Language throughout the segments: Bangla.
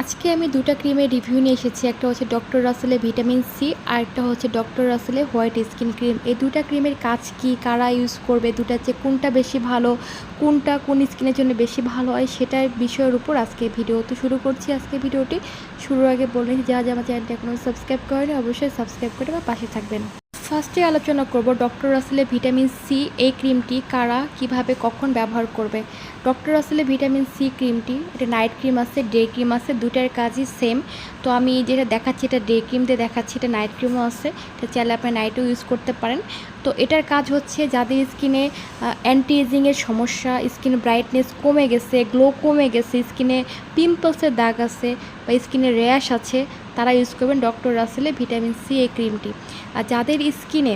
আজকে আমি দুটো ক্রিমের রিভিউ নিয়ে এসেছি। একটা হচ্ছে ডক্টর রাসেলের ভিটামিন সি আর একটা হচ্ছে ডক্টর রাসেলের হোয়াইট স্কিন ক্রিম। এই দুটো ক্রিমের কাজ কি? কারা ইউজ করবে? দুটার চেয়ে কোনটা বেশি ভালো? কোনটা কোন স্কিনের জন্য বেশি ভালো হয়? সেটার বিষয়ের উপর আজকে ভিডিও তো শুরু করছি আজকে ভিডিওটি শুরুর আগে বলে যা যা আমার চ্যানেলটা এখনও সাবস্ক্রাইব করেনি, অবশ্যই সাবস্ক্রাইব করে আমার পাশে থাকবেন। ফার্স্টে আলোচনা করব, ডক্টর রাসেলের ভিটামিন সি এই ক্রিমটি কারা কীভাবে কখন ব্যবহার করবে? ডক্টর রাসেলের ভিটামিন সি ক্রিমটি, এটা নাইট ক্রিম আছে, ডে ক্রিম আছে দুটার কাজই সেম তো আমি যেটা দেখাচ্ছি, এটা ডে ক্রিম দিয়ে দেখাচ্ছি, এটা নাইট ক্রিমও আছে, এটা চাইলে আপনি নাইটেও ইউজ করতে পারেন। তো এটার কাজ হচ্ছে যাদের স্কিনে অ্যান্টি এজিংয়ের সমস্যা স্কিন ব্রাইটনেস কমে গেছে গ্লো কমে গেছে স্কিনে পিম্পলসের দাগ আছে বা স্কিনে র্যাশ আছে তারা ইউজ করবেন ডক্টর রাসেলের ভিটামিন সি এই ক্রিমটি আর যাদের স্কিনে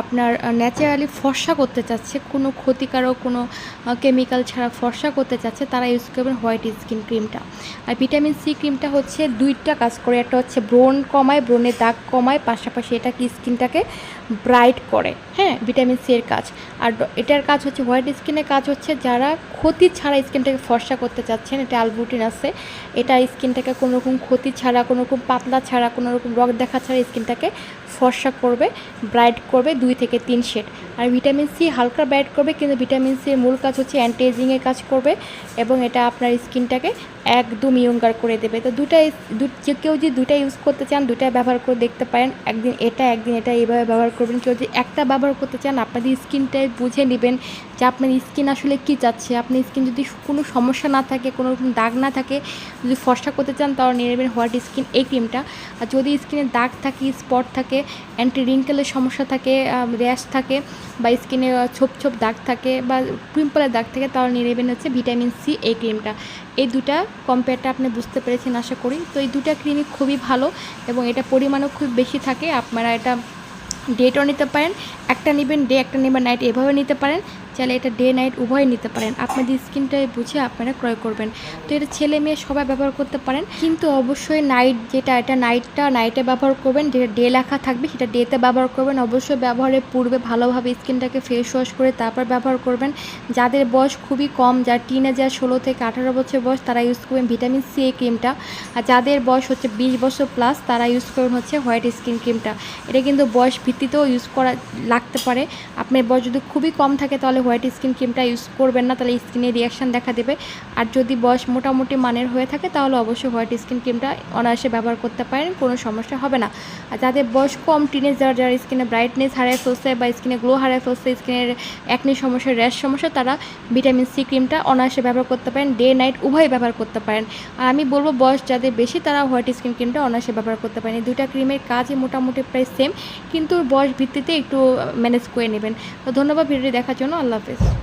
আপনার ন্যাচারালি ফর্সা করতে চাচ্ছে, কোনো ক্ষতিকারক, কোনো কেমিক্যাল ছাড়া ফর্সা করতে চাচ্ছে, তারা ইউজ করবেন হোয়াইট স্কিন ক্রিমটা আর ভিটামিন সি ক্রিমটা হচ্ছে দুইটা কাজ করে, একটা হচ্ছে ব্রণ কমায় ব্রণের দাগ কমায়, পাশাপাশি এটা কি স্কিনটাকে ব্রাইট করে। হ্যাঁ ভিটামিন সি এর কাজ। আর এটার কাজ হচ্ছে হোয়াইট স্কিনের কাজ হচ্ছে যারা ক্ষতি ছাড়া স্কিনটাকে ফর্সা করতে চাচ্ছেন, এটা অ্যালবুটিন আছে, এটা স্কিনটাকে কোনো রকম ক্ষতি ছাড়া, কোনো রকম পাতলা ছাড়া, কোনো রকম রক দেখা ছাড়া স্কিনটাকে ফর্সা করবে ব্রাইট করবে দুই থেকে তিন শেড আর ভিটামিন সি হালকা ব্রাইট করবে, কিন্তু ভিটামিন সির মূল কাজ হচ্ছে অ্যান্টি এজিংয়ের কাজ করবে এবং এটা আপনার স্কিনটাকে একদম ইয়ঙ্গার করে দেবে। তো দুটাই দু- যে কেউ যদি দুটা ইউজ করতে চান দুটা ব্যবহার করে দেখতে পারেন। একদিন এটা একদিন এটা, এইভাবে ব্যবহার করবেন। কেউ যদি একটা ব্যবহার করতে চান, আপনাদের স্কিনটাই বুঝে নেবেন যে আপনার স্কিন আসলে কী চাচ্ছে? আপনার স্কিন যদি কোনো সমস্যা না থাকে, কোনো রকম দাগ না থাকে, যদি ফর্সা করতে চান তাহলে নিয়ে নেবেন হোয়াইট স্কিন এই ক্রিমটা। আর যদি স্কিনে দাগ থাকে, স্পট থাকে অ্যান্টি রিঙ্কেলের সমস্যা থাকে র্যাশ থাকে বা স্কিনে ছোপ ছোপ দাগ থাকে বা পিম্পলের দাগ থাকে, তাহলে নিয়ে নেবেন হচ্ছে ভিটামিন সি এই ক্রিমটা। এই দুটা কম্পেয়ারটা আপনি বুঝতে পেরেছেন আশা করি। তো এই দুটা ক্রিমই খুবই ভালো এবং এটা পরিমাণও খুব বেশি থাকে। আপনারা এটা ডেটও নিতে পারেন, একটা নেবেন ডে একটা নেবেন নাইট এভাবে নিতে পারেন। চাইলে এটা ডে নাইট উভয় নিতে পারেন। আপনাদের স্কিনটাই বুঝে আপনারা ক্রয় করবেন। তো এটা ছেলে মেয়ে সবাই ব্যবহার করতে পারেন। কিন্তু অবশ্যই নাইট যেটা, এটা নাইটটা নাইটে ব্যবহার করবেন। যেটা ডে লেখা থাকবে, সেটা ডেতে ব্যবহার করবেন। অবশ্যই ব্যবহারের পূর্বে ভালোভাবে স্কিনটাকে ফেস ওয়াশ করে তারপর ব্যবহার করবেন। যাদের বয়স খুবই কম, যার টিনেজার ষোলো থেকে আঠারো বছর বয়স, তারা ইউজ করবেন ভিটামিন সি এই ক্রিমটা আর যাদের বয়স হচ্ছে বিশ বছর প্লাস তারা ইউজ করবেন হচ্ছে হোয়াইট স্কিন ক্রিমটা এটা কিন্তু বয়স ভিত্তিতেও ইউজ করা লাগতে পারে। আপনার বয়স যদি খুবই কম থাকে, তাহলে হোয়াইট স্কিন ক্রিমটা ইউজ করবেন না, তাহলে স্কিনে রিয়াকশান দেখা দেবে। আর যদি বয়স মোটামুটি মানের হয়ে থাকে, তাহলে অবশ্যই হোয়াইট স্কিন ক্রিমটা অনায়াসে ব্যবহার করতে পারেন, কোনো সমস্যা হবে না। আর যাদের বয়স কম টিনেজ যারা যারা স্কিনে ব্রাইটনেস হারায় ফেলছে বা স্কিনে গ্লো হারায় ফেলছে, স্কিনের একনি সমস্যা র্যাশ সমস্যা, তারা ভিটামিন সি ক্রিমটা অনায়াসে ব্যবহার করতে পারেন ডে নাইট উভয় ব্যবহার করতে পারেন। আর আমি বলব, বয়স যাদের বেশি, তারা হোয়াইট স্কিন ক্রিমটা অনায়াসে ব্যবহার করতে পারেন। এই দুইটা ক্রিমের কাজই মোটামুটি প্রায় সেম কিন্তু বয়স ভিত্তিতে একটু ম্যানেজ করে নেবেন। তো ধন্যবাদ, ভিডিওটি দেখার জন্য। আল্লাহ হাফেজ